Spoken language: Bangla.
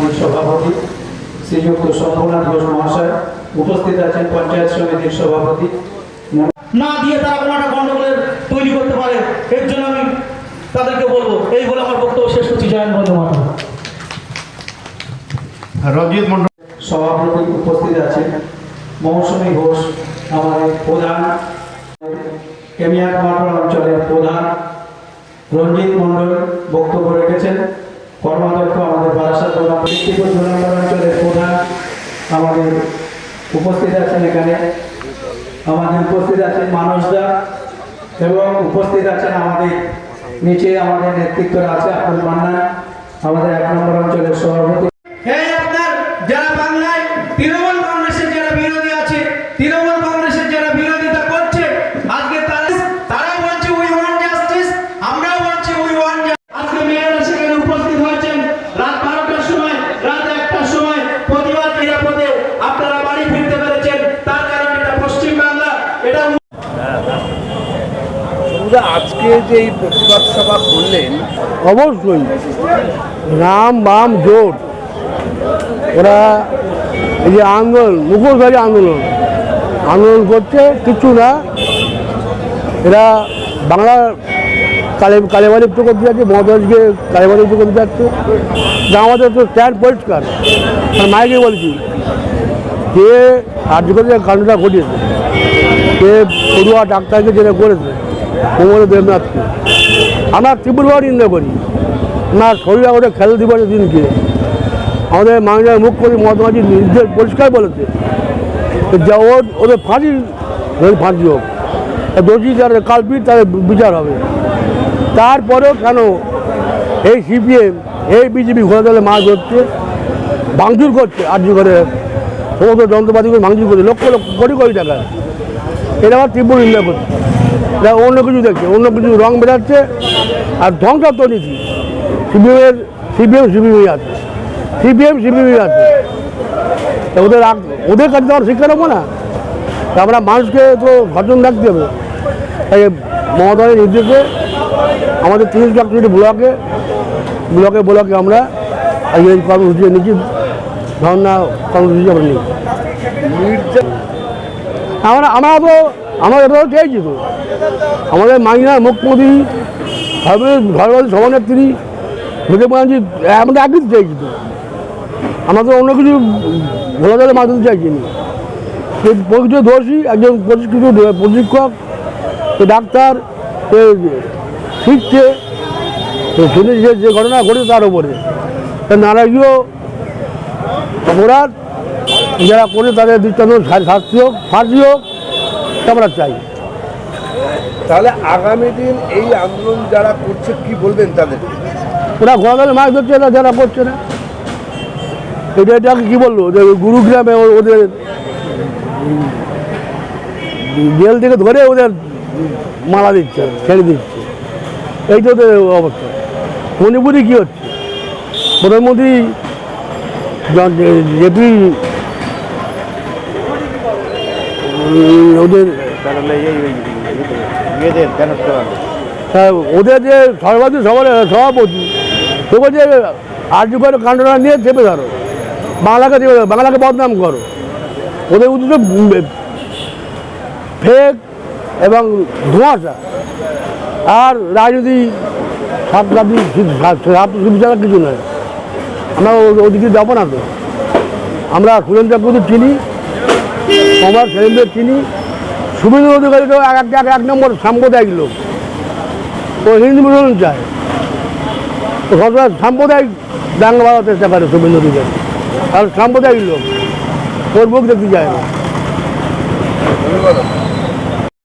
সমিতির সভাপতি শ্রীযুক্ত শম্ভুনাথ ঘোষ মহাশয় উপস্থিত আছেন পঞ্চায়েত সমিতির সভাপতি। না দিয়ে তারা কোনো একটা গন্ডগোলের তৈরি করতে পারে এর জন্য আমি তাদেরকে বলব এই বলে আমার বক্তব্য শেষ করছি। জয়ন বন্ধু রঞ্জিত মন্ডল। সভাপতি উপস্থিত আছেন মৌসুমী ঘোষ আমাদের প্রধান কেমিয়াটমাটর অঞ্চলের প্রধান রঞ্জিত মণ্ডল বক্তব্য রেখেছেন কর্মাধ্যক্ষ আমাদের আমাদের উপস্থিত আছেন এখানে। আমাদের উপস্থিত আছেন মানুষরা এবং উপস্থিত আছেন আমাদের নিচে আমাদের নেতৃত্বরা আছে আব্দুল মান্না আমাদের এক নম্বর অঞ্চলের সভাপতি আজকে যে এই প্রতিবাদ সভা করলেন, অবশ্যই রাম বাম জোট, ওরা এই যে আন্দোলন, মুখোশধারী আন্দোলন আন্দোলন করছে, কিছু না, এরা বাংলার কালে, কালেবাড়ি তো করতে যাচ্ছে মমতাজকে কালেবাড়ি তো করতে যাচ্ছে আমাদের তো স্ট্যান্ড পরিষ্কার। আর মাইকে বলছি, যে আর্যকর যে কাণ্ডটা ঘটিয়েছে সে পড়ুয়া ডাক্তারকে যেটা করেছে কোমরে দেবনাথকে আমরা তীব্রভাবে নিন্দা করি না শরীর ওটা খেলা দিবসের দিনকে আমাদের মাননীয় মুখ্যমন্ত্রী মমতা ব্যানার্জি নির্দেশ পরিষ্কার বলেছে যে ওর ওদের ফাঁসি ওদের ফাঁসি হোক। আর দোষী যারা কালপিট তাদের বিচার হবে। তারপরেও কেন এই সিপিএম, এই বিজেপি ঘোরা দলে মাছ ধরছে, ভাঙচুর করছে আর্য করে সমস্ত করে ভাঙচুর করছে, লক্ষ লক্ষ কোটি কোটি টাকা। এটা আমার তীব্র নিন্দা করছে এটা অন্য কিছু দেখছে, অন্য কিছু রং বেরাচ্ছে আর ধ্বংসাত্মক নীতি সিপিএমের, সিপিএম সিপিএমই আছে। সিপিএম সিপিএমই আছে। তা ওদের ওদের কাছে তো আমরা শিক্ষা নেব না। তা আমরা মানুষকে তো ঘটন রাখতে হবে তাই মমতাদের নির্দেশে আমাদের তিরিশ ফ্যাক্টরি ব্লকে ব্লকে ব্লকে আমরা এই কর্মসূচি নিচ্ছি ধর্না কর্মসূচি আমরা নিই। আমরা আমরা তো, আমরা এটাও চেয়েছি তো। আমাদের মাইনার মুখ্যমন্ত্রী ধর্মবাদী সভানেত্রী মেজর ব্যানার্জি আমরা একই তো চাইছি তো। আমরা তো অন্য কিছু ভোলা জলে মাছ চাইছি না। প্রকৃত দোষী, একজন প্রশিক্ষিত প্রশিক্ষক সে ডাক্তার শিখছে তো শুনে যে যে ঘটনা ঘটেছে তার উপরে। তা নারাজীয় অপরাধ যারা করে তাদের দৃষ্টান্ত শাস্তি হোক ফাঁসি হোক আমরা চাই। তাহলে আগামী দিন এই আন্দোলন যারা করছে কি বলবেন তাদের? ওরা ঘোরাঘরে মাছ ধরছে না যারা করছে না? এটা এটাকে কী বলল যে গুরুগ্রামে ওদের জেল থেকে ধরে ওদের মারা দিচ্ছে ছেড়ে দিচ্ছে। এই তো ওদের অবস্থা। মণিপুরে কী হচ্ছে? প্রধানমন্ত্রী জেপি ওদের হ্যাঁ, ওদের যে সর্বাধিক সবার সভাপতি তো বলছে আর্য করে কাণ্ডনা নিয়ে চেপে ধরো। বাংলাকে চেপে ধরো বাংলাকে বদনাম করো। ওদের উদ্দেশ্য ফেক এবং ধোঁয়াশা। আর রাজনীতি সাতগাদি ছাড়া কিছু নয়। আমরা ওদিকে যাব না তো। আমরা সুরেন্দ্র চিনি। আমার সেরেন্দ্র চিনি শুভেন্দু অধিকারী এক এক এক নম্বর সাম্প্রদায়িক লোক। ও হিন্দু মুসলমান চায়। সরকার সাম্প্রদায়িক দাঙ্গা বাড়ার চেষ্টা করে শুভেন্দু অধিকারী। আর সাম্প্রদায়িক লোক ওর মুখ দেখতে যায় না।